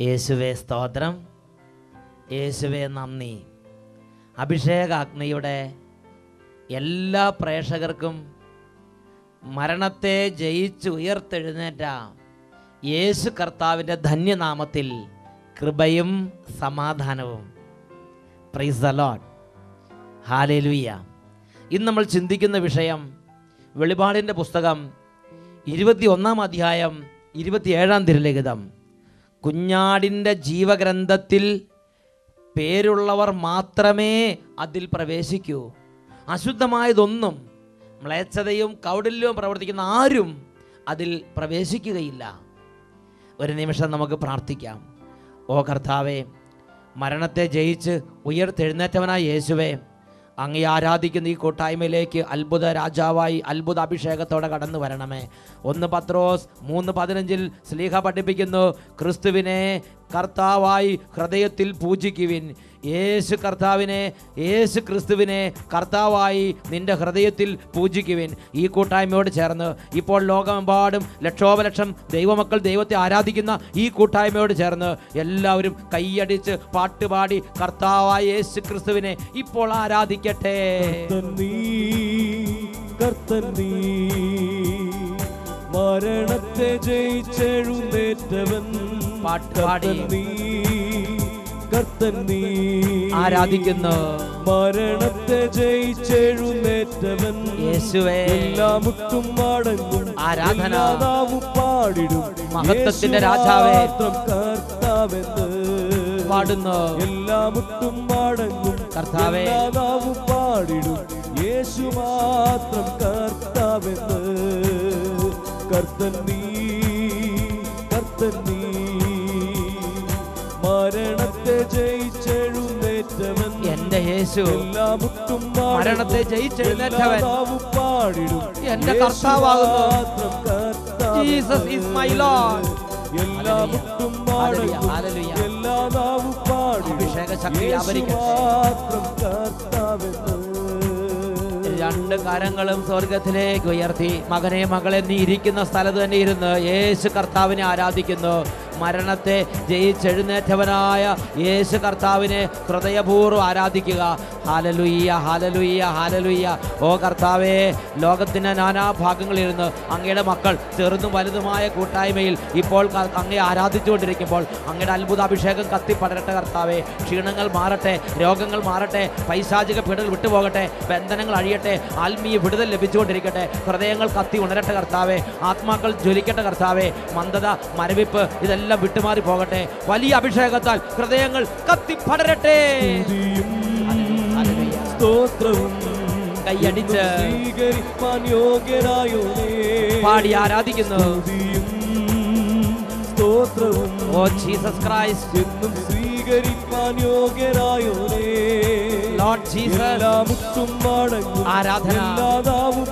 യേശുവേ സ്തോത്രം. യേശുവേ നന്ദി. അഭിഷേകാഗ്നിയുടെ എല്ലാ പ്രേക്ഷകർക്കും മരണത്തെ ജയിച്ച് ഉയർത്തെഴുന്നേറ്റ യേശു കർത്താവിന്റെ ധന്യനാമത്തിൽ കൃപയും സമാധാനവും. പ്രൈസ് അലോട്ട് ഹാലേലുയ്യ ഇന്ന് നമ്മൾ ചിന്തിക്കുന്ന വിഷയം വെളിപാടിന്റെ പുസ്തകം ഇരുപത്തി ഒന്നാം അധ്യായം ഇരുപത്തിയേഴാം തിരുലിഖിതം. കുഞ്ഞാടിന്റെ ജീവഗ്രന്ഥത്തിൽ പേരുള്ളവർ മാത്രമേ അതിൽ പ്രവേശിക്കൂ. അശുദ്ധമായതൊന്നും മ്ലേച്ഛതയും കൗടില്യവും പ്രവർത്തിക്കുന്ന ആരും അതിൽ പ്രവേശിക്കുകയില്ല. ഒരു നിമിഷം നമുക്ക് പ്രാർത്ഥിക്കാം. ഓ കർത്താവേ മരണത്തെ ജയിച്ച് ഉയർത്തെഴുന്നേറ്റവനായ യേശുവേ അങ്ങേ ആരാധിക്കുന്ന ഈ കൂട്ടായ്മയിലേക്ക് അത്ഭുത രാജാവായി അത്ഭുത അഭിഷേകത്തോടെ കടന്നു വരണമേ. ഒന്ന് പത്രോസ് മൂന്ന് പതിനഞ്ചിൽ സ്ലീഹ പഠിപ്പിക്കുന്നു. ക്രിസ്തുവിനെ കർത്താവായി ഹൃദയത്തിൽ പൂജിക്കുവിൻ. യേശു കർത്താവിനെ യേശു ക്രിസ്തുവിനെ കർത്താവായി നിന്റെ ഹൃദയത്തിൽ പൂജിക്കുവിൻ. ഈ കൂട്ടായ്മയോട് ചേർന്ന് ഇപ്പോൾ ലോകമെമ്പാടും ലക്ഷോപലക്ഷം ദൈവമക്കൾ ദൈവത്തെ ആരാധിക്കുന്ന ഈ കൂട്ടായ്മയോട് ചേർന്ന് എല്ലാവരും കൈയടിച്ച് പാട്ടുപാടി കർത്താവായ യേശു ക്രിസ്തുവിനെ ഇപ്പോൾ ആരാധിക്കട്ടെ. മരണത്തെ ജയിച്ചെഴുന്നേറ്റവൻ പാട്ട് പാടി. കർത്തൻ നീ ആരാധിക്കുന്നു. മരണത്തെ ജയിച്ചെഴുന്നേറ്റവൻ. യേശുവേ. എല്ലാ മുട്ടും മടങ്ങും. ആരാധന. പാടിടും. മഹത്വത്തിന്റെ രാജാവേ. ത്രം കർത്താവെന്ന്. പാടുന്നു. എല്ലാ മുട്ടും മടങ്ങും. കർത്താവേ. പാടിടും. യേശു മാത്രം കർത്താവെന്ന്. കർത്തൻ നീ കർത്തൻ ജയിച്ചെഴുന്നേറ്റവൻ എന്റെ യേശു എല്ലാ മുട്ടും. മരണത്തെ ജയിച്ചെഴുന്നേറ്റവൻ. പാടിടും എന്റെ കർത്താവാകുന്നു. ജീസസ് കർത്താവെന്ന്. മൈ ലോർഡ് എല്ലാ മുട്ടും എല്ലാ നാവും പാടിടും അഭിഷേക ശക്തി. മാത്രം കർത്താവെന്ന് രണ്ട് കരങ്ങളും സ്വർഗത്തിലേക്ക് ഉയർത്തി മകനെ മകളെ നീ ഇരിക്കുന്ന സ്ഥലത്ത് തന്നെ ഇരുന്ന് യേശു കർത്താവിനെ ആരാധിക്കുന്നു മരണത്തെ ജയിച്ചെഴുന്നേറ്റവനായ യേശു കർത്താവിനെ ഹൃദയപൂർവം ആരാധിക്കുക. ഹാലലുയ്യ ഹാലലുയ്യ ഹാലലുയ്യ. ഓ കർത്താവേ ലോകത്തിന്റെ നാനാഭാഗങ്ങളിലിരുന്ന് അങ്ങയുടെ മക്കൾ ചെറുതും വലുതുമായ കൂട്ടായ്മയിൽ ഇപ്പോൾ അങ്ങയെ ആരാധിച്ചുകൊണ്ടിരിക്കുമ്പോൾ അങ്ങയുടെ അത്ഭുത അഭിഷേകം കത്തിപ്പടരട്ടെ കർത്താവേ. ക്ഷീണങ്ങൾ മാറട്ടെ രോഗങ്ങൾ മാറട്ടെ പൈശാചിക പീഡകൾ വിട്ടുപോകട്ടെ ബന്ധനങ്ങൾ അഴിയട്ടെ ആത്മീയ വിടുതൽ ലഭിച്ചുകൊണ്ടിരിക്കട്ടെ ഹൃദയങ്ങൾ കത്തി ഉണരട്ടെ കർത്താവേ. ആത്മാക്കൾ ജ്വലിക്കട്ടെ കർത്താവേ. മന്ദത മരവിപ്പ് ഇതെല്ലാം വിട്ടുമാറി പോകട്ടെ വലിയ അഭിഷേകത്താൽ ഹൃദയങ്ങൾ കത്തി പടരട്ടെ. സ്തോത്രവും കൈയടിച്ച് സ്വീകരിപ്പാൻ യോഗ്യനായോനേ പാടി ആരാധിക്കുന്നു. സ്തോത്രവും ഓ ജീസസ് ക്രൈസ്റ്റ്. എന്നും സ്വീകരിപ്പാൻ യോഗ്യനായോനേ ലോർഡ് ജീസസ്. മുട്ടും മടങ്ങും ആരാധന. എല്ലാ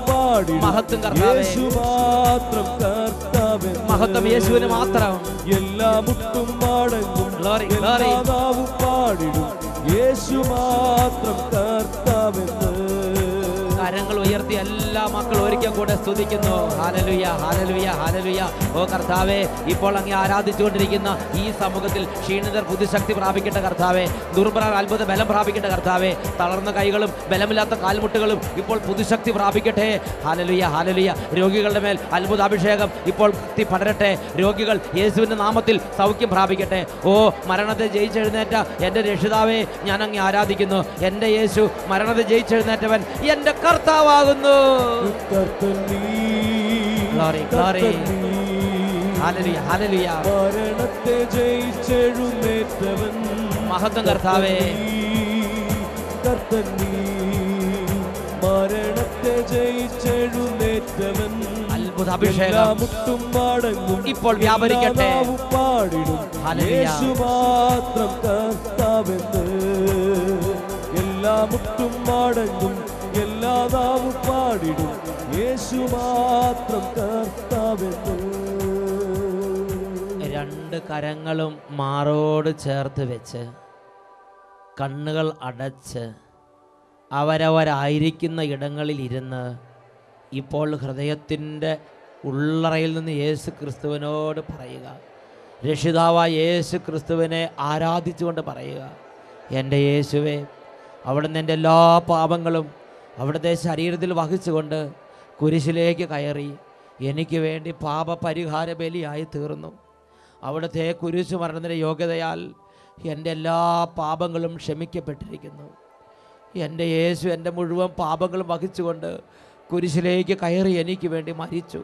പാടി മഹത്വം കർത്താവേ. യേശു മാത്രം കർത്താവേ മഹത്വം യേശുവിന് മാത്രം. എല്ലാ മുട്ടും മടങ്ങും Glory, എല്ലാ glory. നാവും പാടിടും. യേശു മാത്രം കർത്താവെന്ന് കരങ്ങൾ ഉയർത്തി എല്ലാ മക്കളും ഒരിക്കൽ കൂടെ സ്തുതിക്കുന്നു. ഹാലലുയ ഹാലലുയ ഹാലലുയ ഓ കർത്താവേ ഇപ്പോൾ അങ്ങ് ആരാധിച്ചുകൊണ്ടിരിക്കുന്ന ഈ സമൂഹത്തിൽ ക്ഷീണിതർ പുതുശക്തി പ്രാപിക്കേണ്ട കർത്താവേ. ദുർബലർ അത്ഭുത ബലം പ്രാപിക്കേണ്ട കർത്താവേ. തളർന്ന കൈകളും ബലമില്ലാത്ത കാൽമുട്ടുകളും ഇപ്പോൾ പുതുശക്തി പ്രാപിക്കട്ടെ. ഹാലലുയ ഹാലലുയ രോഗികളുടെ മേൽ അത്ഭുത അഭിഷേകം ഇപ്പോൾ കത്തി പടരട്ടെ. രോഗികൾ യേശുവിന്റെ നാമത്തിൽ സൗഖ്യം പ്രാപിക്കട്ടെ. ഓ മരണത്തെ ജയിച്ചെഴുന്നേറ്റ എന്റെ രക്ഷിതാവേ ഞാൻ അങ്ങ് ആരാധിക്കുന്നു. എന്റെ യേശു മരണത്തെ ജയിച്ചെഴുന്നേറ്റവൻ എന്റെ കർത്താവാകുന്നു. മരണത്തെ ജയിച്ചെഴുന്നേറ്റവൻ. മഹത്വം കർത്താവേ. കർത്തൻ മരണത്തെ ജയിച്ചെഴുന്നേറ്റവൻ. അത്ഭുത അഭിഷേകം. മുട്ടും പാടങ്ങും ഇപ്പോൾ വ്യാപരിക്കട്ടെ. പാടിടും യേശു മാത്രം കർത്താവെന്ന്. എല്ലാ മുട്ടും മടങ്ങും. എല്ലാ പാടിടും. യേശു മാത്രം കർത്താവെന്ന്. രണ്ട് കരങ്ങളും മാറോട് ചേർത്ത് വെച്ച് കണ്ണുകൾ അടച്ച് അവരവരായിരിക്കുന്ന ഇടങ്ങളിൽ ഇരുന്ന് ഇപ്പോൾ ഹൃദയത്തിന്റെ ഉള്ളറയിൽ നിന്ന് യേശു ക്രിസ്തുവിനോട് പറയുക. രക്ഷിതാവായ യേശു ക്രിസ്തുവിനെ ആരാധിച്ചുകൊണ്ട് പറയുക. എന്റെ യേശുവേ അവിടുന്ന് എന്റെ എല്ലാ പാപങ്ങളും അവിടുത്തെ ശരീരത്തിൽ വഹിച്ചുകൊണ്ട് കുരിശിലേക്ക് കയറി എനിക്ക് വേണ്ടി പാപപരിഹാര ബലിയായി തീർന്നു. അവിടുത്തെ കുരിശു മരണത്തിന്റെ യോഗ്യതയാൽ എന്റെ എല്ലാ പാപങ്ങളും ക്ഷമിക്കപ്പെട്ടിരിക്കുന്നു. എന്റെ യേശു എന്റെ മുഴുവൻ പാപങ്ങളും വഹിച്ചുകൊണ്ട് കുരിശിലേക്ക് കയറി എനിക്ക് വേണ്ടി മരിച്ചു.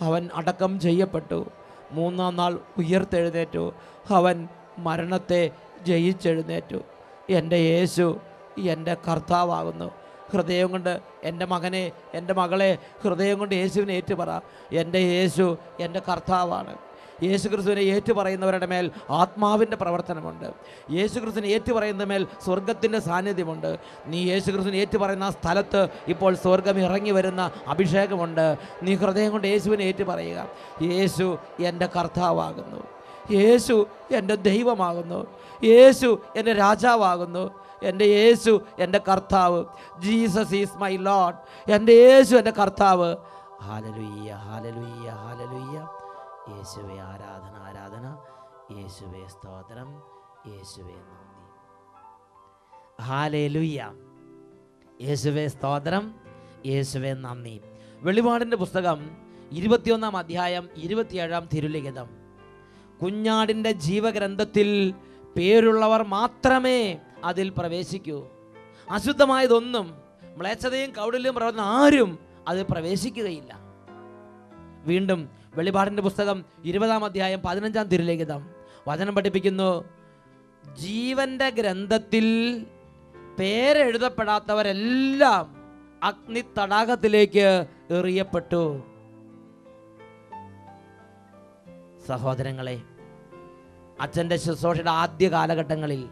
അവൻ അടക്കം ചെയ്യപ്പെട്ടു. മൂന്നാം നാൾ ഉയർത്തെഴുന്നേറ്റു. അവൻ മരണത്തെ ജയിച്ചെഴുന്നേറ്റു. എന്റെ യേശു എന്റെ കർത്താവാകുന്നു. ഹൃദയം കൊണ്ട് എന്റെ മകനെ എന്റെ മകളെ ഹൃദയം കൊണ്ട് യേശുവിനെ ഏറ്റുപറ. എന്റെ യേശു എന്റെ കർത്താവാണ്. യേശു ക്രിസ്തുവിനെ ഏറ്റുപറയുന്നവരുടെ മേൽ ആത്മാവിന്റെ പ്രവർത്തനമുണ്ട്. യേശു ക്രിസ്തുവിനെ ഏറ്റുപറയുന്ന മേൽ സ്വർഗത്തിന്റെ സാന്നിധ്യമുണ്ട്. നീ യേശു ക്രിസ്തുവിനെ ഏറ്റുപറയുന്ന ആ സ്ഥലത്ത് ഇപ്പോൾ സ്വർഗം ഇറങ്ങി വരുന്ന അഭിഷേകമുണ്ട്. നീ ഹൃദയം കൊണ്ട് യേശുവിനെ ഏറ്റുപറയുക. യേശു എന്റെ കർത്താവാകുന്നു. യേശു എന്റെ ദൈവമാകുന്നു. യേശു എന്റെ രാജാവാകുന്നു. എന്റെ യേശു എന്റെ കർത്താവ്. ജീസസ് ഈസ് മൈ ലോഡ് എന്റെ യേശു എന്റെ കർത്താവ്. ഹാലലുയ്യ ഹാലലുയ്യ ഹാലലുയ്യ യേശുവെ ആരാധന ആരാധന. യേശുവെ സ്തോത്രം യേശുവെ നന്ദി. ഹാലലുയ്യ യേശുവെ സ്തോത്രം യേശുവെ നന്ദി. വെളിപാടിന്റെ പുസ്തകം ഇരുപത്തിയൊന്നാം അധ്യായം ഇരുപത്തിയേഴാം തിരുലിഖിതം. കുഞ്ഞാടിന്റെ ജീവഗ്രന്ഥത്തിൽ പേരുള്ളവർ മാത്രമേ അതിൽ പ്രവേശിക്കൂ. അശുദ്ധമായതൊന്നും മ്ലേച്ഛതയും കൗടില്യം പ്രവർത്തനം ആരും അതിൽ പ്രവേശിക്കുകയില്ല. വീണ്ടും വെളിപാടിന്റെ പുസ്തകം ഇരുപതാം അധ്യായം പതിനഞ്ചാം തിരുലേഖിതം വചനം പഠിപ്പിക്കുന്നു. ജീവന്റെ ഗ്രന്ഥത്തിൽ പേരെഴുതപ്പെടാത്തവരെല്ലാം അഗ്നി തടാകത്തിലേക്ക് എറിയപ്പെട്ടു. സഹോദരങ്ങളെ അച്ഛന്റെ ശുശ്രൂഷയുടെ ആദ്യ കാലഘട്ടങ്ങളിൽ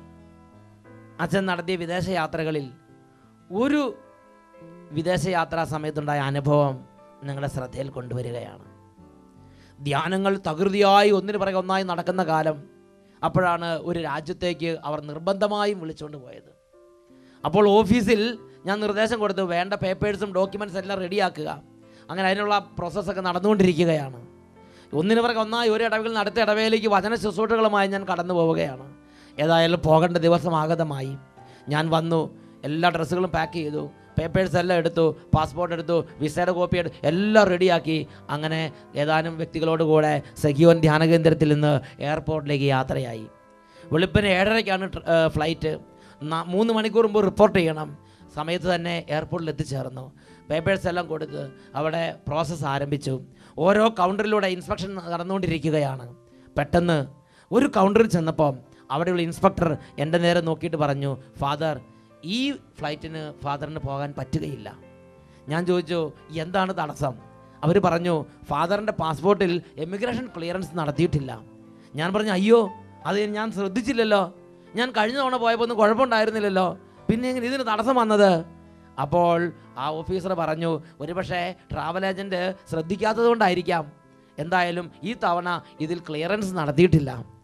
അച്ഛൻ നടത്തിയ വിദേശയാത്രകളിൽ ഒരു വിദേശയാത്രാ സമയത്തുണ്ടായ അനുഭവം നിങ്ങളുടെ ശ്രദ്ധയിൽ കൊണ്ടുവരികയാണ്. ധ്യാനങ്ങൾ തകൃതിയായി ഒന്നിനു പിറകെ ഒന്നായി നടക്കുന്ന കാലം അപ്പോഴാണ് ഒരു രാജ്യത്തേക്ക് അവർ നിർബന്ധമായും വിളിച്ചുകൊണ്ട് പോയത്. അപ്പോൾ ഓഫീസിൽ ഞാൻ നിർദ്ദേശം കൊടുത്തു വേണ്ട പേപ്പേഴ്സും ഡോക്യുമെന്റ്സ് എല്ലാം റെഡിയാക്കുക അങ്ങനെ അതിനുള്ള പ്രോസസ്സൊക്കെ നടന്നുകൊണ്ടിരിക്കുകയാണ്. ഒന്നിനു പിറകെ ഒന്നായി ഒരു ഇടവിൽ നിന്ന് അടുത്ത ഇടവയിലേക്ക് വചന ശുശ്രൂഷകളുമായി ഞാൻ കടന്നു പോവുകയാണ് ഏതായാലും പോകേണ്ട ദിവസം ആഗതമായി. ഞാൻ വന്നു എല്ലാ ഡ്രസ്സുകളും പാക്ക് ചെയ്തു പേപ്പേഴ്സ് എല്ലാം എടുത്തു പാസ്പോർട്ട് എടുത്തു വിസയുടെ കോപ്പി എടുത്തു എല്ലാം റെഡിയാക്കി അങ്ങനെ ഏതാനും വ്യക്തികളോട് കൂടെ സഖിയോൻ ധ്യാന കേന്ദ്രത്തിൽ നിന്ന് എയർപോർട്ടിലേക്ക് യാത്രയായി. വെളുപ്പിന് ഏഴരയ്ക്കാണ് ഫ്ലൈറ്റ് മൂന്ന് മണിക്കൂർ മുമ്പ് റിപ്പോർട്ട് ചെയ്യണം. സമയത്ത് തന്നെ എയർപോർട്ടിൽ എത്തിച്ചേർന്നു. പേപ്പേഴ്സ് എല്ലാം കൊടുത്ത് അവിടെ പ്രോസസ്സ് ആരംഭിച്ചു. ഓരോ കൗണ്ടറിലൂടെ ഇൻസ്പെക്ഷൻ നടന്നുകൊണ്ടിരിക്കുകയാണ്. പെട്ടെന്ന് ഒരു കൗണ്ടറിൽ ചെന്നപ്പോൾ അവിടെയുള്ള ഇൻസ്പെക്ടർ എന്റെ നേരെ നോക്കിയിട്ട് പറഞ്ഞു ഫാദർ ഈ ഫ്ലൈറ്റിന് ഫാദറിന് പോകാൻ പറ്റുകയില്ല. ഞാൻ ചോദിച്ചു എന്താണ് തടസ്സം? അവർ പറഞ്ഞു ഫാദറിന്റെ പാസ്പോർട്ടിൽ എമിഗ്രേഷൻ ക്ലിയറൻസ് നടത്തിയിട്ടില്ല. ഞാൻ പറഞ്ഞു അയ്യോ അത് ഞാൻ ശ്രദ്ധിച്ചില്ലല്ലോ. ഞാൻ കഴിഞ്ഞ തവണ പോയപ്പോൾ ഒന്നും കുഴപ്പമുണ്ടായിരുന്നില്ലല്ലോ. പിന്നെ എങ്ങനെ ഇതിന് തടസ്സം വന്നത്? അപ്പോൾ ആ ഓഫീസർ പറഞ്ഞു ഒരുപക്ഷെ ട്രാവൽ ഏജന്റ് ശ്രദ്ധിക്കാത്തത് കൊണ്ടായിരിക്കാം. എന്തായാലും ഈ തവണ ഇതിൽ ക്ലിയറൻസ് നടത്തിയിട്ടില്ല.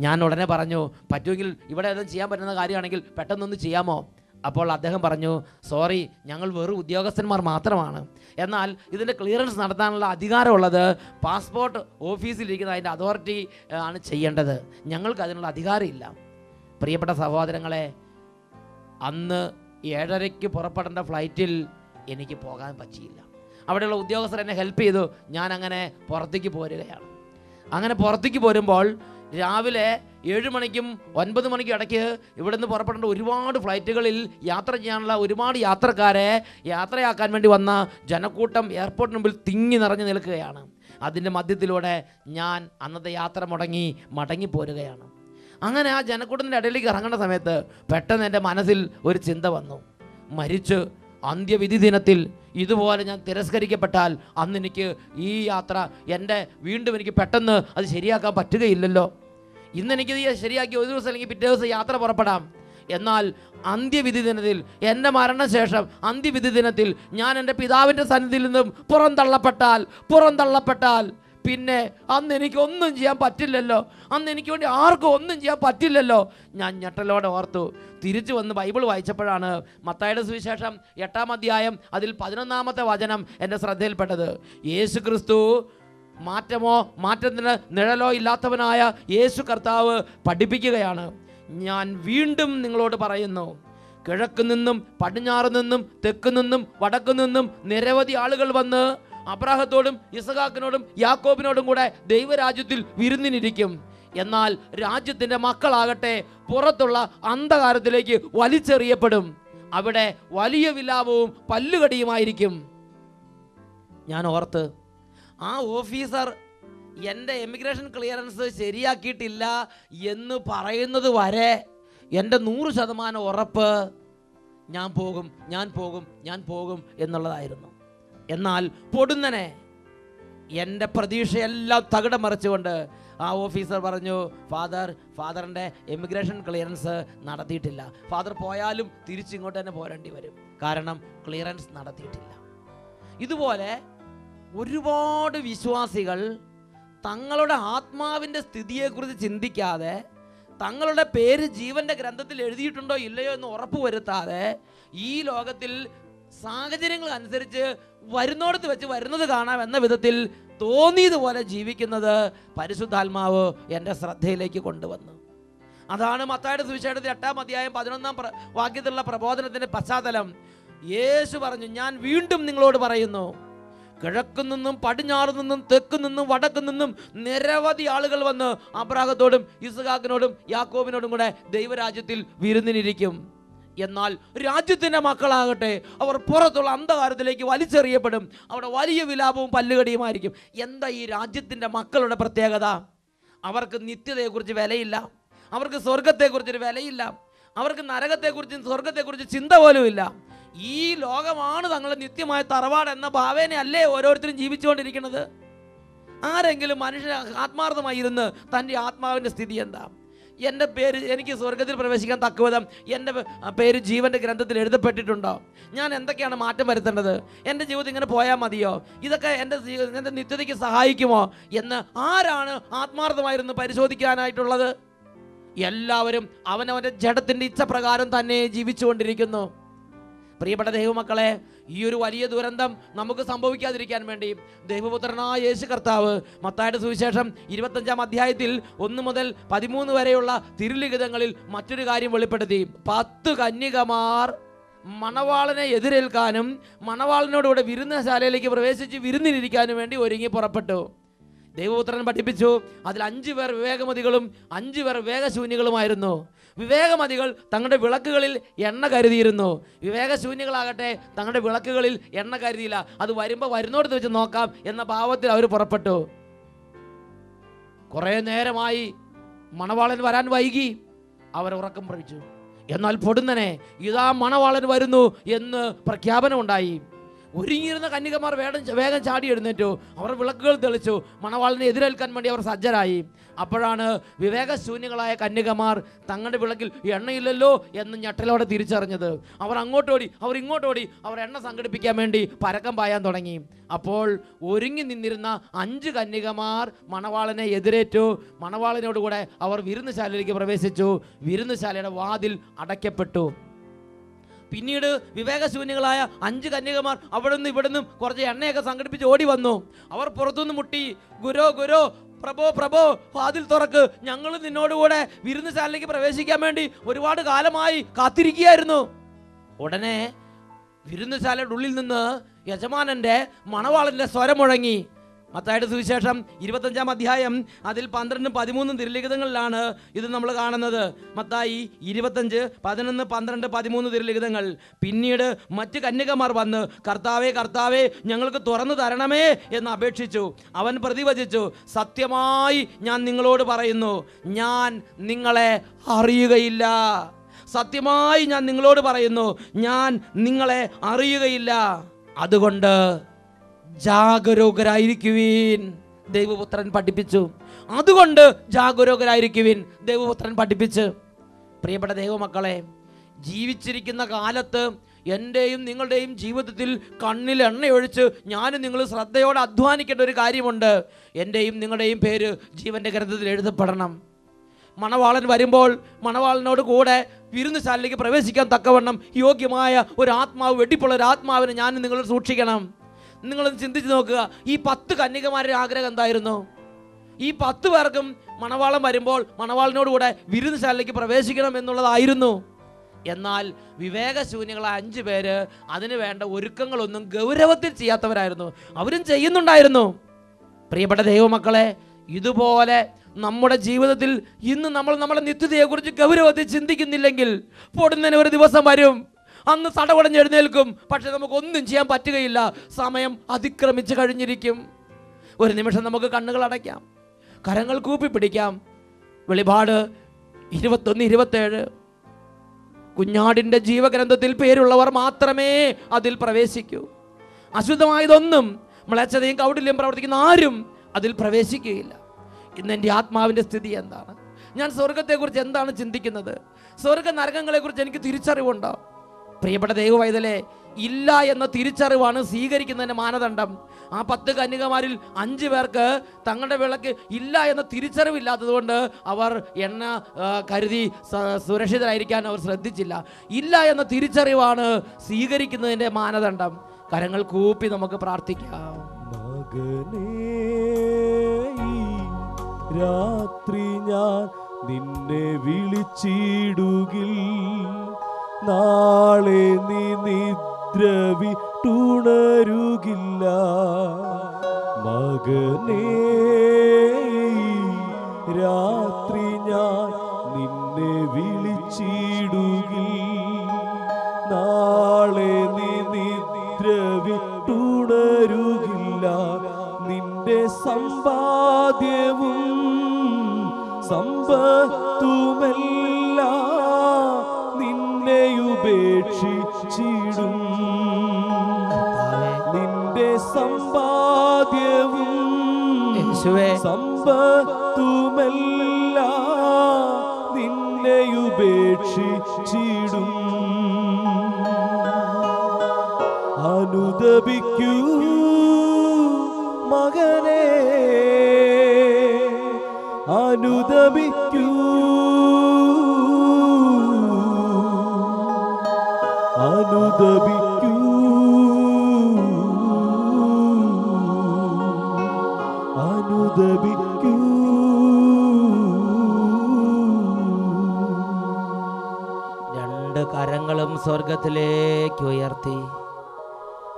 ഞാൻ ഉടനെ പറഞ്ഞു പറ്റുമെങ്കിൽ ഇവിടെ ഏതും ചെയ്യാൻ പറ്റുന്ന കാര്യമാണെങ്കിൽ പെട്ടെന്നൊന്ന് ചെയ്യാമോ? അപ്പോൾ അദ്ദേഹം പറഞ്ഞു സോറി ഞങ്ങൾ വെറും ഉദ്യോഗസ്ഥന്മാർ മാത്രമാണ്. എന്നാൽ ഇതിന്റെ ക്ലിയറൻസ് നടത്താനുള്ള അധികാരമുള്ളത് പാസ്പോർട്ട് ഓഫീസിലിരിക്കുന്ന അതിന്റെ അതോറിറ്റി ആണ് ചെയ്യേണ്ടത്. ഞങ്ങൾക്ക് അതിനുള്ള അധികാരമില്ല. പ്രിയപ്പെട്ട സഹോദരങ്ങളെ അന്ന് ഏഴരയ്ക്ക് പുറപ്പെടേണ്ട ഫ്ലൈറ്റിൽ എനിക്ക് പോകാൻ പറ്റിയില്ല. അവിടെയുള്ള ഉദ്യോഗസ്ഥർ എന്നെ ഹെൽപ്പ് ചെയ്തു. ഞാൻ അങ്ങനെ പുറത്തേക്ക് പോരുകയാണ്. അങ്ങനെ പുറത്തേക്ക് പോരുമ്പോൾ രാവിലെ ഏഴ് മണിക്കും ഒൻപത് മണിക്കും ഇടയ്ക്ക് ഇവിടെ നിന്ന് പുറപ്പെടേണ്ട ഒരുപാട് ഫ്ലൈറ്റുകളിൽ യാത്ര ചെയ്യാനുള്ള ഒരുപാട് യാത്രക്കാരെ യാത്രയാക്കാൻ വേണ്ടി വന്ന ജനക്കൂട്ടം എയർപോർട്ടിന് മുമ്പിൽ തിങ്ങി നിറഞ്ഞു നിൽക്കുകയാണ്. അതിന്റെ മധ്യത്തിലൂടെ ഞാൻ അന്നത്തെ യാത്ര മുടങ്ങി മടങ്ങി പോരുകയാണ് അങ്ങനെ ആ ജനക്കൂട്ടത്തിന്റെ ഇടയിലേക്ക് ഇറങ്ങുന്ന സമയത്ത് പെട്ടെന്ന് എന്റെ മനസ്സിൽ ഒരു ചിന്ത വന്നു. മരിച്ച് അന്ത്യവിധി ദിനത്തിൽ ഇതുപോലെ ഞാൻ തിരസ്കരിക്കപ്പെട്ടാൽ അന്ന് എനിക്ക് ഈ യാത്ര എന്റെ വീണ്ടും എനിക്ക് പെട്ടെന്ന് അത് ശരിയാക്കാൻ പറ്റുകയില്ലല്ലോ. ഇന്ന് എനിക്ക് ശരിയാക്കി ഒരു ദിവസം അല്ലെങ്കിൽ പിറ്റേ ദിവസം യാത്ര പുറപ്പെടാം. എന്നാൽ അന്ത്യവിധി ദിനത്തിൽ എന്റെ മരണശേഷം അന്ത്യവിധി ദിനത്തിൽ ഞാൻ എന്റെ പിതാവിന്റെ സന്നിധിയിൽ നിന്നും പുറന്തള്ളപ്പെട്ടാൽ പുറന്തള്ളപ്പെട്ടാൽ പിന്നെ അന്ന് എനിക്ക് ഒന്നും ചെയ്യാൻ പറ്റില്ലല്ലോ. അന്ന് എനിക്ക് വേണ്ടി ആർക്കും ഒന്നും ചെയ്യാൻ പറ്റില്ലല്ലോ. ഞാൻ ഞെട്ടലോടെ ഓർത്തു. തിരിച്ചു വന്ന് ബൈബിൾ വായിച്ചപ്പോഴാണ് മത്തായുടെ സുവിശേഷം എട്ടാം അധ്യായം അതിൽ പതിനൊന്നാമത്തെ വചനം എന്റെ ശ്രദ്ധയിൽപ്പെട്ടത്. യേശു ക്രിസ്തു മാറ്റമോ മാറ്റത്തിന് നിഴലോ ഇല്ലാത്തവനായ യേശു കർത്താവ് പഠിപ്പിക്കുകയാണ്. ഞാൻ വീണ്ടും നിങ്ങളോട് പറയുന്നു കിഴക്ക് നിന്നും പടിഞ്ഞാറ് നിന്നും തെക്ക് നിന്നും വടക്ക് നിന്നും നിരവധി ആളുകൾ വന്ന് അബ്രാഹത്തോടും ഇസഹാക്കിനോടും യാക്കോബിനോടും കൂടെ ദൈവരാജ്യത്തിൽ വിരുന്നിനിരിക്കും. എന്നാൽ രാജ്യത്തിന്റെ മക്കളാകട്ടെ പുറത്തുള്ള അന്ധകാരത്തിലേക്ക് വലിച്ചെറിയപ്പെടും. അവിടെ വലിയ വിലാപവും പല്ലുകടിയുമായിരിക്കും. ഞാൻ ഓർത്ത് ആ ഓഫീസർ എന്റെ എമിഗ്രേഷൻ ക്ലിയറൻസ് ശരിയാക്കിയിട്ടില്ല എന്ന് പറയുന്നത് വരെ എന്റെ നൂറ് ശതമാനം ഉറപ്പ് ഞാൻ പോകും ഞാൻ പോകും ഞാൻ പോകും എന്നുള്ളതായിരുന്നു. എന്നാൽ പൊടുന്നനെ എന്റെ പ്രതീക്ഷയെല്ലാം തകിടം മറിച്ചുകൊണ്ട് ആ ഓഫീസർ പറഞ്ഞു ഫാദർ ഫാദറിന്റെ എമിഗ്രേഷൻ ക്ലിയറൻസ് നടത്തിയിട്ടില്ല. ഫാദർ പോയാലും തിരിച്ചിങ്ങോട്ട് തന്നെ പോരേണ്ടി വരും. കാരണം ക്ലിയറൻസ് നടത്തിയിട്ടില്ല. ഇതുപോലെ ഒരുപാട് വിശ്വാസികൾ തങ്ങളുടെ ആത്മാവിന്റെ സ്ഥിതിയെക്കുറിച്ച് ചിന്തിക്കാതെ തങ്ങളുടെ പേര് ജീവന്റെ ഗ്രന്ഥത്തിൽ എഴുതിയിട്ടുണ്ടോ ഇല്ലയോ എന്ന് ഉറപ്പ് വരുത്താതെ ഈ ലോകത്തിൽ സാഹചര്യങ്ങൾ അനുസരിച്ച് വരുന്നോടത്ത് വെച്ച് വരുന്നത് കാണാം എന്ന വിധത്തിൽ തോന്നിയതുപോലെ ജീവിക്കുന്നത് പരിശുദ്ധാത്മാവ് എന്റെ ശ്രദ്ധയിലേക്ക് കൊണ്ടുവന്നു. അതാണ് മത്തായുടെ സുവിശേഷത്തിൽ എട്ടാം അധ്യായം പതിനൊന്നാം വാക്യത്തിലുള്ള പ്രബോധനത്തിന്റെ പശ്ചാത്തലം. യേശു പറഞ്ഞു ഞാൻ വീണ്ടും നിങ്ങളോട് പറയുന്നു കിഴക്കു നിന്നും പടിഞ്ഞാറ് നിന്നും തെക്ക് നിന്നും വടക്കു നിന്നും നിരവധി ആളുകൾ വന്ന് അബ്രാഹത്തോടും ഇസുഖാക്കിനോടും യാക്കോബിനോടും കൂടെ ദൈവരാജ്യത്തിൽ വിരുന്നിനിരിക്കും. എന്നാൽ രാജ്യത്തിന്റെ മക്കളാകട്ടെ അവർ പുറത്തുള്ള അന്ധകാരത്തിലേക്ക് വലിച്ചെറിയപ്പെടും. അവിടെ വലിയ വിലാപവും പല്ലുകടിയുമായിരിക്കും എന്താ ഈ രാജ്യത്തിന്റെ മക്കളുടെ പ്രത്യേകത? അവർക്ക് നിത്യതയെക്കുറിച്ച് വിലയില്ല. അവർക്ക് സ്വർഗത്തെക്കുറിച്ചൊരു വിലയില്ല. അവർക്ക് നരകത്തെക്കുറിച്ചും സ്വർഗത്തെക്കുറിച്ച് ചിന്ത പോലുമില്ല ഈ ലോകമാണ് തങ്ങളുടെ നിത്യമായ തറവാട് എന്ന ഭാവേനയല്ലേ ഓരോരുത്തരും ജീവിച്ചുകൊണ്ടിരിക്കുന്നത്? ആരെങ്കിലും മനുഷ്യ ആത്മാർത്ഥമായി ഇരുന്ന് തന്റെ ആത്മാവിന്റെ സ്ഥിതി എന്താ? എന്റെ പേര് എനിക്ക് സ്വർഗത്തിൽ പ്രവേശിക്കാൻ തക്കവിധം എന്റെ പേര് ജീവന്റെ ഗ്രന്ഥത്തിൽ എഴുതപ്പെട്ടിട്ടുണ്ടോ? ഞാൻ എന്തൊക്കെയാണ് മാറ്റം വരുത്തേണ്ടത്? എന്റെ ജീവിതം ഇങ്ങനെ പോയാൽ മതിയോ? ഇതൊക്കെ എന്റെ എന്റെ നിത്യതയ്ക്ക് സഹായിക്കുമോ? എന്ന് ആരാണ് ആത്മാർത്ഥമായിരുന്നു പരിശോധിക്കാനായിട്ടുള്ളത്? എല്ലാവരും അവനവന്റെ ജഡത്തിന്റെ ഇച്ഛപ്രകാരം തന്നെ ജീവിച്ചുകൊണ്ടിരിക്കുന്നു. പ്രിയപ്പെട്ട ദൈവമക്കളെ ഈ ഒരു വലിയ ദുരന്തം നമുക്ക് സംഭവിക്കാതിരിക്കാൻ വേണ്ടി ദൈവപുത്രനായ യേശു കർത്താവ് മത്തായുടെ സുവിശേഷം ഇരുപത്തഞ്ചാം അധ്യായത്തിൽ ഒന്ന് മുതൽ പതിമൂന്ന് വരെയുള്ള തിരുലിഖിതങ്ങളിൽ മറ്റൊരു കാര്യം വെളിപ്പെടുത്തി. പത്ത് കന്യകമാർ മണവാളനെ എതിരേൽക്കാനും മണവാളനോടുകൂടെ വിരുന്നശാലയിലേക്ക് പ്രവേശിച്ച് വിരുന്നിനിരിക്കാനും വേണ്ടി ഒരുങ്ങി പുറപ്പെട്ടു. ദൈവപുത്രൻ പഠിപ്പിച്ചു. അതിൽ അഞ്ചു പേർ വിവേകമതികളും അഞ്ചു പേർ വിവേകശൂന്യകളുമായിരുന്നു. വിവേകമതികൾ തങ്ങളുടെ വിളക്കുകളിൽ എണ്ണ കരുതിയിരുന്നു. വിവേകശൂന്യകളാകട്ടെ തങ്ങളുടെ വിളക്കുകളിൽ എണ്ണ കരുതിയില്ല. അത് വരുമ്പോൾ വരുന്നോടത്ത് വെച്ച് നോക്കാം എന്ന ഭാവത്തിൽ അവർ പുറപ്പെട്ടു. കുറേ നേരമായി മണവാളൻ വരാൻ വൈകി. അവർ ഉറക്കം പ്രവിച്ചു എന്നാൽ പൊടുന്നനെ ഇതാ മണവാളൻ വരുന്നു എന്ന് പ്രഖ്യാപനമുണ്ടായി. ഒരുങ്ങിയിരുന്ന കന്യകമാർ വേഗം വേഗം ചാടി എഴുന്നേറ്റു. അവർ വിളക്കുകൾ തെളിച്ചു. മണവാളിനെ എതിരേൽക്കാൻ വേണ്ടി അവർ സജ്ജരായി. അപ്പോഴാണ് വിവേകശൂന്യങ്ങളായ കന്യകമാർ തങ്ങളുടെ വിളക്കിൽ എണ്ണയില്ലല്ലോ എന്ന് ഞെട്ടലോടെ തിരിച്ചറിഞ്ഞത്. അവർ അങ്ങോട്ടോടി അവർ ഇങ്ങോട്ടോടി അവർ എണ്ണ സംഘടിപ്പിക്കാൻ വേണ്ടി പരക്കം പായാൻ തുടങ്ങി. അപ്പോൾ ഒരുങ്ങി നിന്നിരുന്ന അഞ്ച് കന്യകമാർ മണവാളനെ എതിരേറ്റു. മണവാളിനോടുകൂടെ അവർ വിരുന്നുശാലയിലേക്ക് പ്രവേശിച്ചു. വിരുന്നുശാലയുടെ വാതിൽ അടയ്ക്കപ്പെട്ടു. പിന്നീട് വിവേകശൂന്യങ്ങളായ അഞ്ച് കന്യകമാർ അവിടെ നിന്ന് ഇവിടെ കുറച്ച് എണ്ണയൊക്കെ സംഘടിപ്പിച്ച് ഓടി വന്നു. അവർ പുറത്തുനിന്ന് മുട്ടി ഗുരോ ഗുരോ പ്രഭോ പ്രഭോ വാതിൽ തുറക്ക്. ഞങ്ങൾ നിന്നോടുകൂടെ വിരുന്നുശാലയിലേക്ക് പ്രവേശിക്കാൻ വേണ്ടി ഒരുപാട് കാലമായി കാത്തിരിക്കുകയായിരുന്നു. ഉടനെ വിരുന്നുശാലയുടെ ഉള്ളിൽ നിന്ന് യജമാനന്റെ മണവാളന്റെ സ്വരം മുഴങ്ങി മത്തായുടെ സുവിശേഷം ഇരുപത്തഞ്ചാം അധ്യായം അതിൽ പന്ത്രണ്ടും പതിമൂന്നും തിരുലിഖിതങ്ങളിലാണ് ഇത് നമ്മൾ കാണുന്നത്. മത്തായി ഇരുപത്തഞ്ച് പതിനൊന്ന് പന്ത്രണ്ട് പതിമൂന്ന് തിരുലിഖിതങ്ങൾ. പിന്നീട് മറ്റ് കന്യകമാർ വന്ന് കർത്താവേ കർത്താവേ ഞങ്ങൾക്ക് തുറന്നു തരണമേ എന്ന് അപേക്ഷിച്ചു. അവൻ പ്രതിവചിച്ചു സത്യമായി ഞാൻ നിങ്ങളോട് പറയുന്നു ഞാൻ നിങ്ങളെ അറിയുകയില്ല. സത്യമായി ഞാൻ നിങ്ങളോട് പറയുന്നു ഞാൻ നിങ്ങളെ അറിയുകയില്ല. അതുകൊണ്ട് ജാഗരൂകരായിരിക്കുവീൻ. ദൈവപുത്രൻ പഠിപ്പിച്ചു. അതുകൊണ്ട് ജാഗരൂകരായിരിക്കുവിൻ ദൈവപുത്രൻ പഠിപ്പിച്ച്. പ്രിയപ്പെട്ട ദൈവമക്കളെ ജീവിച്ചിരിക്കുന്ന കാലത്ത് എന്റെയും നിങ്ങളുടെയും ജീവിതത്തിൽ കണ്ണിൽ എണ്ണയൊഴിച്ച് ഞാനും നിങ്ങൾ ശ്രദ്ധയോടെ അധ്വാനിക്കേണ്ട ഒരു കാര്യമുണ്ട്. എന്റെയും നിങ്ങളുടെയും പേര് ജീവന്റെ ഗ്രന്ഥത്തിൽ എഴുതപ്പെടണം. മണവാളൻ വരുമ്പോൾ മണവാളനോട് കൂടെ വിരുന്നുശാലയിലേക്ക് പ്രവേശിക്കാൻ തക്കവണ്ണം യോഗ്യമായ ഒരു ആത്മാവ് വെട്ടിപ്പുള്ള ഒരു ആത്മാവിനെ ഞാൻ നിങ്ങൾ സൂക്ഷിക്കണം. നിങ്ങളൊന്ന് ചിന്തിച്ച് നോക്കുക. ഈ പത്ത് കന്യകമാരുടെ ആഗ്രഹം എന്തായിരുന്നു? ഈ പത്ത് പേർക്കും മണവാളം വരുമ്പോൾ മണവാളിനോടുകൂടെ വിരുന്നുശാലയിലേക്ക് പ്രവേശിക്കണം എന്നുള്ളതായിരുന്നു. എന്നാൽ വിവേകശൂന്യങ്ങളായ അഞ്ച് പേര് അതിന് വേണ്ട ഒരുക്കങ്ങളൊന്നും ഗൗരവത്തിൽ ചെയ്യാത്തവരായിരുന്നു. അവരും ചെയ്യുന്നുണ്ടായിരുന്നു. പ്രിയപ്പെട്ട ദൈവമക്കളെ ഇതുപോലെ നമ്മുടെ ജീവിതത്തിൽ ഇന്ന് നമ്മൾ നമ്മുടെ നിത്യതയെക്കുറിച്ച് ഗൗരവത്തിൽ ചിന്തിക്കുന്നില്ലെങ്കിൽ പൊടുന്നതിന് ഒരു ദിവസം വരും. അന്ന് തടവടഞ്ഞ് എഴുന്നേൽക്കും. പക്ഷെ നമുക്കൊന്നും ചെയ്യാൻ പറ്റുകയില്ല. സമയം അതിക്രമിച്ച് കഴിഞ്ഞിരിക്കും. ഒരു നിമിഷം നമുക്ക് കണ്ണുകൾ അടയ്ക്കാം. കരങ്ങൾ കൂപ്പി പിടിക്കാം. വെളിപാട് ഇരുപത്തൊന്ന് ഇരുപത്തേഴ്. കുഞ്ഞാടിന്റെ ജീവഗ്രന്ഥത്തിൽ പേരുള്ളവർ മാത്രമേ അതിൽ പ്രവേശിക്കൂ. അശുദ്ധമായതൊന്നും മ്ലേച്ഛതയും കൗടില്യം പ്രവർത്തിക്കുന്ന ആരും അതിൽ പ്രവേശിക്കുകയില്ല. ഇന്ന് എന്റെ ആത്മാവിന്റെ സ്ഥിതി എന്താണ്? ഞാൻ സ്വർഗത്തെക്കുറിച്ച് എന്താണ് ചിന്തിക്കുന്നത്? സ്വർഗ നരകങ്ങളെക്കുറിച്ച് എനിക്ക് തിരിച്ചറിവുണ്ടോ? പ്രിയപ്പെട്ട ദൈവവൈതലേ ഇല്ല എന്ന തിരിച്ചറിവാണ് സ്വീകരിക്കുന്നതിന്റെ മാനദണ്ഡം. ആ പത്ത് കന്യകമാരിൽ അഞ്ച് പേർക്ക് തങ്ങളുടെ വിളക്ക് ഇല്ല എന്ന തിരിച്ചറിവില്ലാത്തതുകൊണ്ട് അവർ എണ്ണ കരുതി സുരക്ഷിതരായിരിക്കാൻ അവർ ശ്രദ്ധിച്ചില്ല. ഇല്ല എന്ന തിരിച്ചറിവാണ് സ്വീകരിക്കുന്നതിന്റെ മാനദണ്ഡം. കരങ്ങൾ കൂപ്പി നമുക്ക് പ്രാർത്ഥിക്കാം. രാത്രി ഞാൻ നിന്നെ വിളിച്ചിടുകിൽ നാളെ നീ നിദ്ര വിട്ടുണരുകില്ല. മകനേ രാത്രി ഞാൻ നിന്നെ വിളിച്ചിടുകിൽ. നാളെ നീ നിദ്ര വിട്ടുണരുകില്ല. നിന്റെ സമ്പാദ്യവും സമ്പത്തുമല്ല യേശുവേ. സമ്പത്തുമല്ല നിന്നെ അനുദപിക്കൂ മകനെ. അനുദപിക്കൂ അനുദപിക്കൂ രണ്ട് കരങ്ങളും സ്വർഗത്തിലേക്ക് ഉയർത്തി.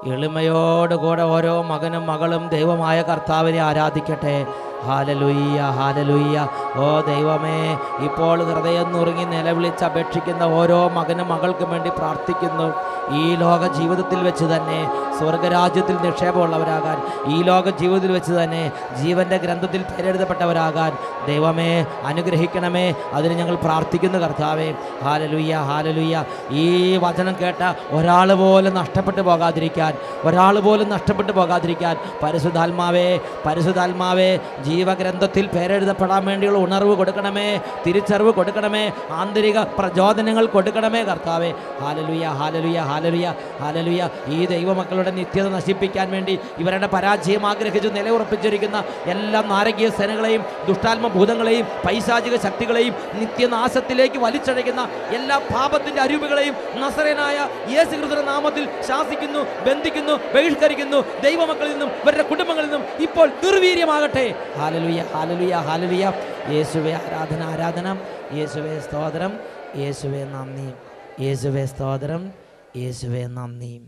എളിമയോടുകൂടെ ഓരോ മകനും മകളും ദൈവമായ കർത്താവിനെ ആരാധിക്കട്ടെ. ഹാലലുയ്യ ഹാലലുയ്യ. ഓ ദൈവമേ ഇപ്പോൾ ഹൃദയം നുറുങ്ങി നിലവിളിച്ച് അപേക്ഷിക്കുന്ന ഓരോ മകനും മകൾക്കും വേണ്ടി പ്രാർത്ഥിക്കുന്നു. ഈ ലോക ജീവിതത്തിൽ വെച്ച് തന്നെ സ്വർഗരാജ്യത്തിൽ നിക്ഷേപമുള്ളവരാകാൻ ഈ ലോക ജീവിതത്തിൽ വെച്ച് തന്നെ ജീവന്റെ ഗ്രന്ഥത്തിൽ പേരെഴുതപ്പെട്ടവരാകാൻ ദൈവമേ അനുഗ്രഹിക്കണമേ അതിന് ഞങ്ങൾ പ്രാർത്ഥിക്കുന്നു കർത്താവേ. ഹാലലുയ്യ ഹാലലുയ്യ. ഈ വചനം കേട്ട ഒരാൾ പോലും നഷ്ടപ്പെട്ടു പോകാതിരിക്കാൻ ഒരാൾ പോലും നഷ്ടപ്പെട്ടു പോകാതിരിക്കാൻ പരിശുദ്ധാത്മാവേ പരിശുദ്ധാത്മാവേ ജീവഗ്രന്ഥത്തിൽ പേരെഴുതപ്പെടാൻ വേണ്ടിയുള്ള ഉണർവ് കൊടുക്കണമേ തിരിച്ചറിവ് കൊടുക്കണമേ ആന്തരിക പ്രചോദനങ്ങൾ കൊടുക്കണമേ കർത്താവേ. ഹാലലുയ്യ ഹാലലുയ്യ ഹാലലുയ്യ ഹാലലുയ്യ. ഈ ദൈവമക്കളുടെ നിത്യത നശിപ്പിക്കാൻ വേണ്ടി ഇവരുടെ പരാജയം ആഗ്രഹിച്ച് നിലയുറപ്പിച്ചിരിക്കുന്ന എല്ലാ നാരകീയ സേനകളെയും ദുഷ്ടാത്മഭൂതങ്ങളെയും പൈശാചിക ശക്തികളെയും നിത്യനാശത്തിലേക്ക് വലിച്ചഴയ്ക്കുന്ന എല്ലാ പാപത്തിന്റെ അരുവികളെയും നസറേനായ യേശുക്രിസ്തുവിന്റെ നാമത്തിൽ ശാസിക്കുന്നു ബന്ധിക്കുന്നു ബഹിഷ്കരിക്കുന്നു. ദൈവമക്കളിൽ നിന്നും ഇവരുടെ കുടുംബങ്ങളിൽ നിന്നും ഇപ്പോൾ നിർവീര്യമാകട്ടെ. ഹാലലുയ ഹാലലുയ ഹാലലുയ. യേശുവെ ആരാധന ആരാധന. യേശുവെ സ്തോത്രം. യേശുവെ നന്ദി. യേശുവെ സ്തോത്രം. യേശുവെ നന്ദി.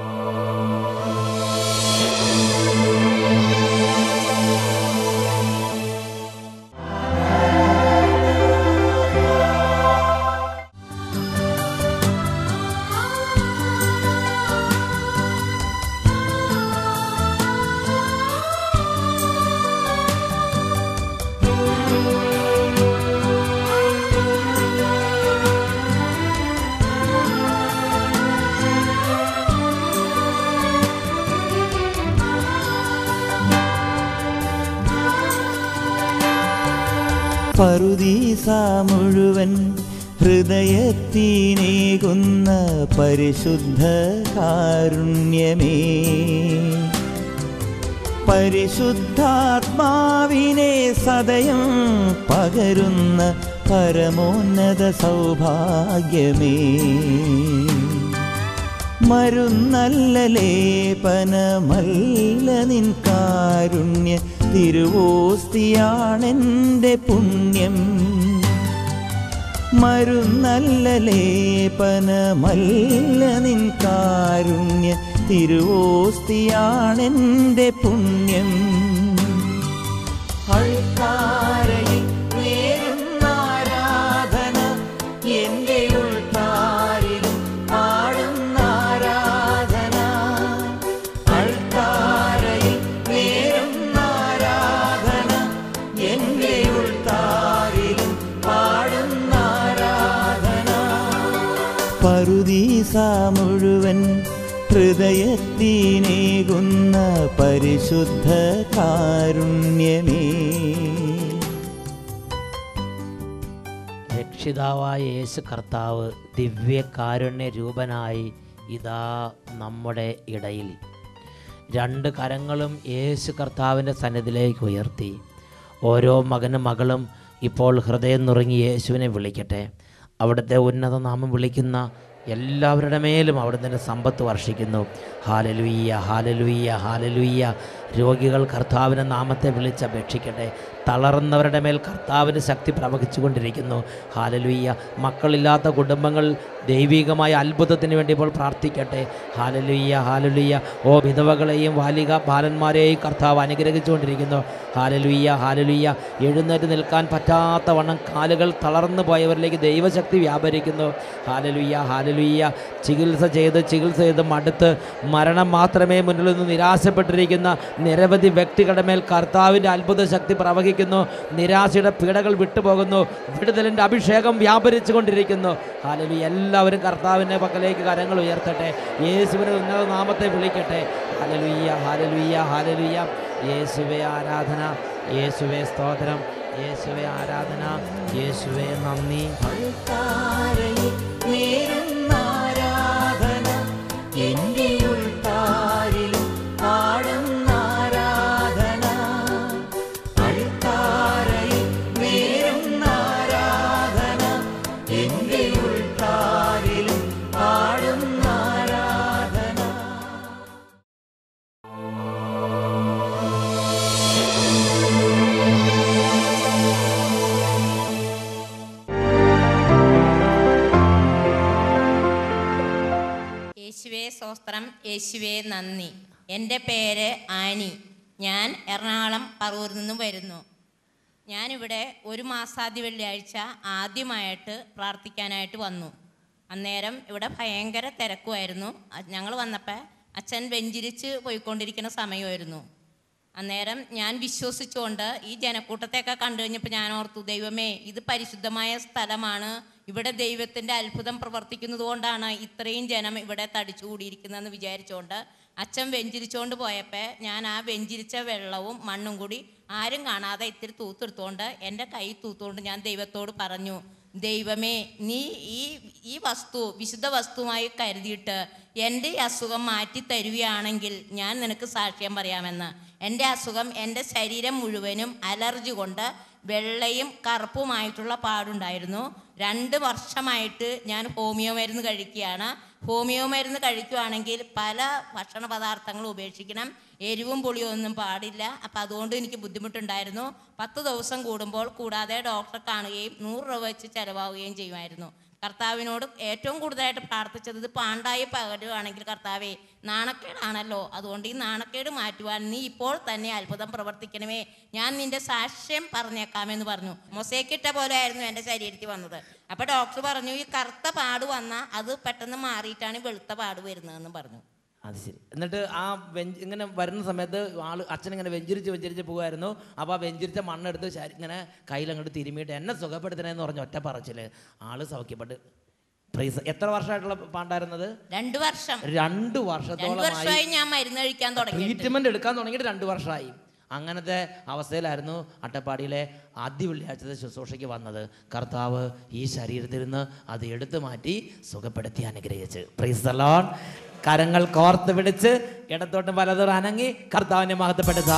ഹൃദയത്തിനേകുന്ന പരിശുദ്ധ കാരുണ്യമേ. പരിശുദ്ധാത്മാവിനെ സദയം പകരുന്ന പരമോന്നത സൗഭാഗ്യമേ. മരുന്നല്ല ലേപനമല്ല നിൻ കാരുണ്യ. തിരുവോസ്തിയാണെന്റെ പുണ്യം. മരുന്നല്ല ലേപനമല്ല നിൻ കാരുണ്യ തിരുവോസ്തിയാണെന്റെ പുണ്യം. അൾത്താരയിൽ പറുദീസ മുഴുവൻ ഹൃദയത്തിനേകുന്ന പരിശുദ്ധ കാരുണ്യമേ. രക്ഷിതാവായ യേശു കർത്താവ് ദിവ്യകാരുണ്യ രൂപനായി ഇതാ നമ്മുടെ ഇടയിൽ. രണ്ട് കരങ്ങളും യേശു കർത്താവിന്റെ സന്നിധിയിലേക്ക് ഉയർത്തി. ഓരോ മകനും മകളും ഇപ്പോൾ ഹൃദയം നുറങ്ങി യേശുവിനെ വിളിക്കട്ടെ. അവിടുത്തെ ഉന്നത നാമം വിളിക്കുന്ന എല്ലാവരുടെ മേലും അവിടുത്തെ സമ്പത്ത് വർഷിക്കുന്നു. ഹാലലുയ്യ ഹാലലുയ്യ ഹാലലുയ്യ രോഗികൾ കർത്താവിന്റെ നാമത്തെ വിളിച്ചപേക്ഷിക്കട്ടെ തളർന്നവരുടെ മേൽ കർത്താവിന്റെ ശക്തി പ്രവഹിച്ചു കൊണ്ടിരിക്കുന്നു ഹാലലുയ്യ മക്കളില്ലാത്ത കുടുംബങ്ങൾ ദൈവികമായ അത്ഭുതത്തിന് വേണ്ടി ഇപ്പോൾ പ്രാർത്ഥിക്കട്ടെ. ഹാലലുയ്യ ഹാലലുയ്യ ഓ വിധവകളെയും ബാലിക ബാലന്മാരെയും കർത്താവ് അനുഗ്രഹിച്ചുകൊണ്ടിരിക്കുന്നു. ഹാലലുയ്യ ഹാലലുയ്യ എഴുന്നേറ്റ് നിൽക്കാൻ പറ്റാത്ത വണ്ണം കാലുകൾ തളർന്നു പോയവരിലേക്ക് ദൈവശക്തി വ്യാപരിക്കുന്നു. ഹാലലുയ്യ ഹാലലുയ്യ ചികിത്സ ചെയ്ത് ചികിത്സ ചെയ്ത് മടുത്ത് മരണം മാത്രമേ മുന്നിൽ നിന്ന് നിരാശപ്പെട്ടിരിക്കുന്ന നിരവധി വ്യക്തികളുടെ മേൽ കർത്താവിന്റെ അത്ഭുത ശക്തി പ്രവഹിക്കുന്നു നിരാശയുടെ പീഡകൾ വിട്ടുപോകുന്നു. വിടുതലിന്റെ അഭിഷേകം വ്യാപരിച്ചു കൊണ്ടിരിക്കുന്നു ഹാലലി എല്ലാവരും കർത്താവിന്റെ പക്കലേക്ക് കരങ്ങൾ ഉയർത്തട്ടെ. യേശുവിനെ ഉന്നത നാമത്തെ വിളിക്കട്ടെ. ഹാലലുയ്യ ഹാലലുയ്യ ഹാലലുയ്യ യേശുവെ ആരാധന യേശുവെ സ്തോത്രം യേശുവെ ആരാധന യേശുവെ നന്ദി. യേശുവേ നന്ദി. എന്റെ പേര് ആനി. ഞാൻ എറണാകുളം പറവൂരിൽ നിന്നും വരുന്നു. ഞാനിവിടെ ഒരു മാസാദ്യ വെള്ളിയാഴ്ച ആദ്യമായിട്ട് പ്രാർത്ഥിക്കാനായിട്ട് വന്നു. അന്നേരം ഇവിടെ ഭയങ്കര തിരക്കുമായിരുന്നു. ഞങ്ങൾ വന്നപ്പോൾ അച്ഛൻ വെഞ്ചിരിച്ച് പോയിക്കൊണ്ടിരിക്കുന്ന സമയമായിരുന്നു. അന്നേരം ഞാൻ വിശ്വസിച്ചുകൊണ്ട് ഈ ജനക്കൂട്ടത്തെയൊക്കെ കണ്ടു കഴിഞ്ഞപ്പോൾ ഞാൻ ഓർത്തു ദൈവമേ ഇത് പരിശുദ്ധമായ സ്ഥലമാണ്. ഇവിടെ ദൈവത്തിന്റെ അത്ഭുതം പ്രവർത്തിക്കുന്നത് കൊണ്ടാണ് ഇത്രയും ജനം ഇവിടെ തടിച്ചു കൂടിയിരിക്കുന്നതെന്ന് വിചാരിച്ചുകൊണ്ട് അച്ഛൻ വെഞ്ചിരിച്ചുകൊണ്ട് പോയപ്പോൾ ഞാൻ ആ വെഞ്ചിരിച്ച വെള്ളവും മണ്ണും കൂടി ആരും കാണാതെ ഇത്തിരി തൂത്തെടുത്തുകൊണ്ട് എന്റെ കൈ തൂത്തുകൊണ്ട് ഞാൻ ദൈവത്തോട് പറഞ്ഞു ദൈവമേ നീ ഈ ഈ വസ്തു വിശുദ്ധ വസ്തുവായി കരുതിയിട്ട് എന്റെ അസുഖം മാറ്റി തരുകയാണെങ്കിൽ ഞാൻ നിനക്ക് സാക്ഷ്യം പറയാമെന്ന്. എന്റെ അസുഖം എന്റെ ശരീരം മുഴുവനും അലർജി കൊണ്ട് വെള്ളയും കറുപ്പുമായിട്ടുള്ള പാടുണ്ടായിരുന്നു. രണ്ട് വർഷമായിട്ട് ഞാൻ ഹോമിയോ മരുന്ന് കഴിക്കുകയാണ്. ഹോമിയോ മരുന്ന് കഴിക്കുകയാണെങ്കിൽ പല ഭക്ഷണ പദാർത്ഥങ്ങളും ഉപേക്ഷിക്കണം. എരിവും പുളിയും ഒന്നും പാടില്ല. അപ്പം അതുകൊണ്ട് എനിക്ക് ബുദ്ധിമുട്ടുണ്ടായിരുന്നു. പത്ത് ദിവസം കൂടുമ്പോൾ കൂടാതെ ഡോക്ടറെ കാണുകയും നൂറ് രൂപ വെച്ച് ചിലവാകുകയും ചെയ്യുമായിരുന്നു. കർത്താവിനോട് ഏറ്റവും കൂടുതലായിട്ട് പ്രാർത്ഥിച്ചത് ഇത് പാണ്ടായി പകരുവാണെങ്കിൽ കർത്താവേ നാണക്കേടാണല്ലോ. അതുകൊണ്ട് ഈ നാണക്കേട് മാറ്റുവാൻ നീ ഇപ്പോൾ തന്നെ അത്ഭുതം പ്രവർത്തിക്കണമേ. ഞാൻ നിന്റെ സാക്ഷ്യം പറഞ്ഞേക്കാമെന്ന് പറഞ്ഞു. മൊസേക്കിട്ട പോലെ ആയിരുന്നു എന്റെ ശരീരത്തിൽ വന്നത്. അപ്പോൾ ഡോക്ടർ പറഞ്ഞു ഈ കറുത്ത പാട് വന്നാൽ അത് പെട്ടെന്ന് മാറിയിട്ടാണ് വെളുത്ത പാട് വരുന്നതെന്ന് പറഞ്ഞു. അത് ശരി. എന്നിട്ട് ആ വെഞ്ച് ഇങ്ങനെ വരുന്ന സമയത്ത് ആൾ അച്ഛൻ ഇങ്ങനെ വെഞ്ചിരിച്ച് വെഞ്ചിരിച്ച് പോകുമായിരുന്നു അപ്പോൾ ആ വെഞ്ചിരിച്ച മണ്ണെടുത്ത് ഇങ്ങനെ കയ്യിലങ്ങോട്ട് തിരുമിയിട്ട് എന്നെ സുഖപ്പെടുത്തണേന്ന് പറഞ്ഞ ഒറ്റ പറച്ചിൽ. ആൾ സൗഖ്യപ്പെട്ട്. പ്രൈസ് എത്ര വർഷമായിട്ടുള്ള പാണ്ടായിരുന്നത്? രണ്ട് വർഷം. രണ്ട് വർഷത്തോളമായി ഞാൻ മരുന്ന് കഴിക്കാൻ തുടങ്ങി ട്രീറ്റ്മെന്റ് എടുക്കാൻ തുടങ്ങിയിട്ട് രണ്ട് വർഷമായി. അങ്ങനത്തെ അവസ്ഥയിലായിരുന്നു അട്ടപ്പാടിയിലെ ആദ്യ വെള്ളിയാഴ്ചത്തെ ശുശ്രൂഷയ്ക്ക് വന്നത്. കർത്താവ് ഈ ശരീരത്തിൽ നിന്ന് അത് എടുത്തു മാറ്റി സുഖപ്പെടുത്തി അനുഗ്രഹിച്ച്. പ്രൈസ് അലോൺ കരങ്ങൾ കോർത്ത് പിടിച്ച് ഇടത്തോട്ടും വലത്തോട്ട് അനങ്ങി കർത്താവിനെ മഹത്വപ്പെടുക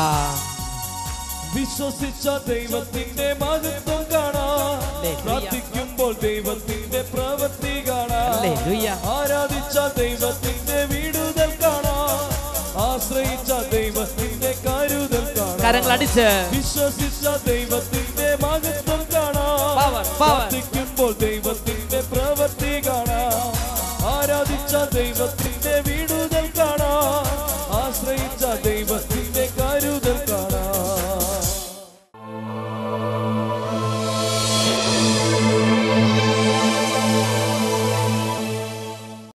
വിശ്വസിച്ച ദൈവത്തിന്റെ മഹത്വം കാണാം. പ്രാർത്ഥിക്കുമ്പോൾ ദൈവത്തിന്റെ പ്രവൃത്തി കാണാം. ആരാധിച്ച ദൈവത്തിന്റെ വിടുതൽ കാണാം. ആശ്രയിച്ച ദൈവത്തിന്റെ കരുതൽ കാണാം. അടിച്ച്. വിശ്വസിച്ച ദൈവത്തിന്റെ മഹത്വം കാണാം. പ്രാർത്ഥിക്കുമ്പോൾ ദൈവത്തിന്റെ പ്രവൃത്തി കാണാം. ჩადეიბოთ კიდევ